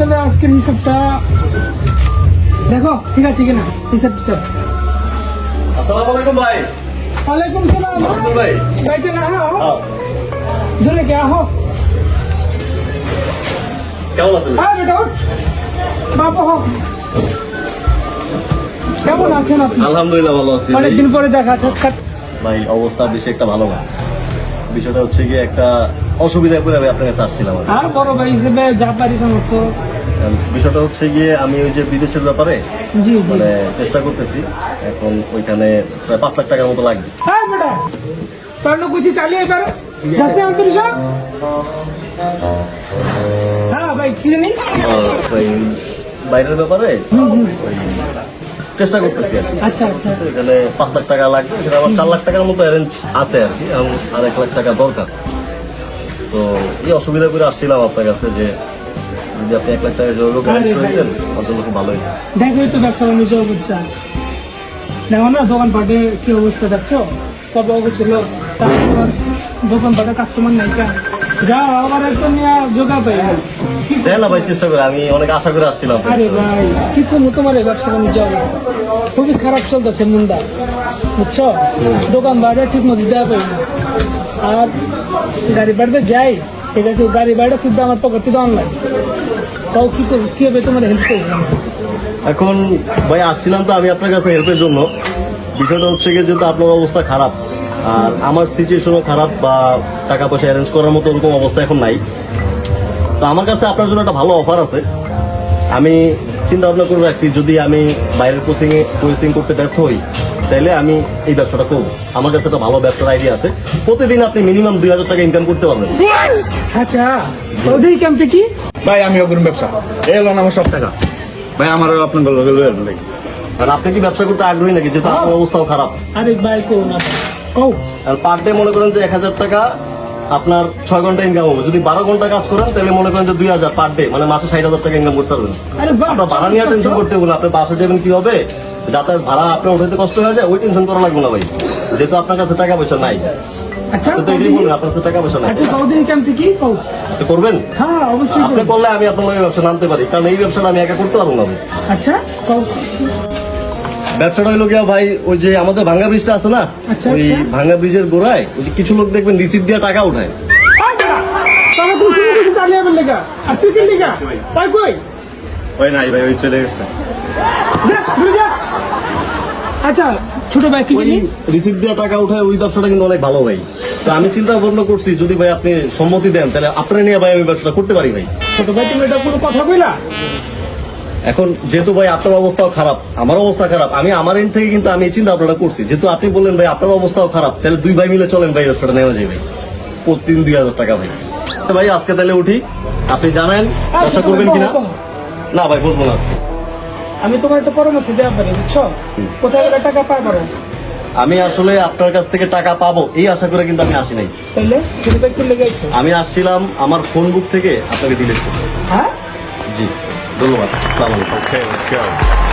তাহলে আজকের হিসাবটা দেখো ঠিক আছে কিনা? হিসাব হিসাব। আসসালামু আলাইকুম ভাই। ওয়ালাইকুম সালাম। হ্যাঁ, ধরে কে? হো কেমন আছেন? হ্যাঁ বেটা উঠ। বাবা হো। কেমন আছেন আপনি? আলহামদুলিল্লাহ ভালো আছি। অনেকদিন পরে দেখা সাক্ষাৎ। ভাই অবস্থা বেশি একটা ভালো না। বিষয়টা হচ্ছে কি একটা অসুবিধা করে আমি আপনার কাছে আসছিলাম আর বড় ভাই হিসেবে যা পারি সমর্থ কারণ বিষয়টা হচ্ছে গিয়ে আমি ওই যে বিদেশের ব্যাপারে মানে চেষ্টা করতেছি। এখন ওইখানে প্রায় পাঁচ লাখ টাকার মতো লাগবে। হ্যাঁ বেটা। কুচি চালিয়ে রাস্তায় আন্তরিক হ্যাঁ ভাই কি জানি? বাইরের ব্যাপারে চেষ্টা করতেছি আর কি। আচ্ছা আচ্ছা। এখানে পাঁচ লাখ টাকা লাগবে এখানে আমার চার লাখ টাকার মতো অ্যারেঞ্জ আছে আর কি। আর এক লাখ টাকা দরকার। তো এই অসুবিধা করে আসছিলাম আপনার কাছে যে যদি আপনি এক লাখ টাকা করে দিতেন আমার জন্য খুব ভালোই দেখোই তো ব্যবসা বাণিজ্য বুঝছা দেখো না দোকানপাটে কি অবস্থা দেখছ? সব অবস্থিল তারপর দোকানপাটে কাস্টমার নাই কেন? যা আবার একটা নিয়ে যোগা পাই না। কি দেখ না ভাই চেষ্টা করে আমি অনেক আশা করে আসছিলাম আরে। ভাই কি করব তোমার এই ব্যবসা বাণিজ্য অবস্থা? খুবই খারাপ চলতেছে মুন্দা বুঝছ? দোকান বাড়ি ঠিক মতো দেওয়া পাই না আর গাড়ি বাড়িতে যাই, ঠিক আছে, গাড়ি বাড়িটা শুদ্ধ আমার পকেট থেকে অনলাইন তাও কি করব কি হবে তোমার হেল্প করব এখন ভাই, আসছিলাম তো আমি আপনার কাছে হেল্পের জন্য। বিষয়টা হচ্ছে গিয়ে যেহেতু আপনার অবস্থা খারাপ, আর আমার সিচুয়েশনও খারাপ বা টাকা পয়সা অ্যারেঞ্জ করার মতো ওরকম অবস্থা এখন নাই। তো আমার কাছে আপনার জন্য একটা ভালো অফার আছে। আমি চিন্তা ভাবনা করে রাখছি, যদি আমি বাইরের কোচিংয়ে কোচিং করতে ব্যর্থ হই তাহলে আমি এই ব্যবসাটা করব। আমার কাছে একটা ভালো ব্যবসার আইডিয়া আছে। প্রতিদিন আপনি মিনিমাম দুই হাজার টাকা ইনকাম করতে পারবেন। আচ্ছা ওদের ক্যাম্পে কি? ভাই আমি অগ্রিম ব্যবসা। এই আমার সব টাকা। ভাই আমার আপনার লগে আর আপনি কি ব্যবসা করতে আগ্রহী নাকি? যেহেতু আপনার অবস্থাও খারাপ। আরে ভাই কো না। আর পার ডে মনে করেন যে এক হাজার টাকা আপনার ছয় ঘণ্টা ইনকাম হবে। যদি বারো ঘণ্টা কাজ করেন তাহলে মনে করেন যে দুই হাজার পার ডে মানে মাসে ষাট হাজার টাকা ইনকাম করতে পারবেন। আপনার ভাড়া নিয়ে টেনশন করতে হবে আপনি বাসে যাবেন কি হবে যাতায়াত ভাড়া আপনার উঠাইতে কষ্ট হয়ে যায় ওই টেনশন করা লাগবে না ভাই। যেহেতু আপনার কাছে টাকা পয়সা নাই। আচ্ছা তো এটাই বলবেন আপনার কাছে টাকা পয়সা নাই। আচ্ছা কদিন ক্যাম্পে কি কও করবেন? হ্যাঁ অবশ্যই আপনি করলে আমি আপনার লগে ব্যবসা নামতে পারি কারণ এই ব্যবসাটা আমি একা করতে পারব না আচ্ছা কও ব্যবসাটা হইল গিয়া ভাই ওই যে আমাদের ভাঙ্গা ব্রিজটা আছে না ওই। ভাঙ্গা ব্রিজের গোড়ায় ওই যে কিছু লোক দেখবেন রিসিপ্ট দিয়ে টাকা উঠায়। চালিয়ে আর তুই কি কই? ওই নাই ভাই ওই চলে গেছে। আচ্ছা ছোট ভাই কি রিসিপ্ট দিয়ে টাকা উঠায় ওই ব্যবসাটা কিন্তু অনেক ভালো ভাই। তো আমি চিন্তা ভাবনা করছি যদি ভাই আপনি সম্মতি দেন তাহলে আপনার নিয়ে ভাই আমি ব্যবসাটা করতে পারি ভাই। ছোট ভাই তুমি এটা কোনো কথা কইলা এখন যেহেতু ভাই আপনার অবস্থাও খারাপ আমার অবস্থা খারাপ আমি আমার এন্ড থেকে কিন্তু আমি চিন্তা ভাবনাটা করছি। যেহেতু আপনি বললেন ভাই আপনার অবস্থাও খারাপ তাহলে দুই ভাই মিলে চলেন ভাই ব্যবসাটা নেওয়া যায় ভাই। প্রতিদিন দুই হাজার টাকা ভাই। ভাই আজকে তাহলে উঠি। আপনি জানেন ব্যবসা করবেন কিনা? না ভাই বুঝব না আজকে। আমি তোমার একটা পরামর্শ দেওয়া পারি বুঝছ? কোথায় গেলে টাকা পাই পারো আমি আসলে আপনার কাছ থেকে টাকা পাবো এই আশা করে কিন্তু আমি আসি নাই। তাহলে আমি আসছিলাম আমার ফোন বুক থেকে আপনাকে দিলে করতে। হ্যাঁ? জি ধন্যবাদ। আসসালামু আলাইকুম.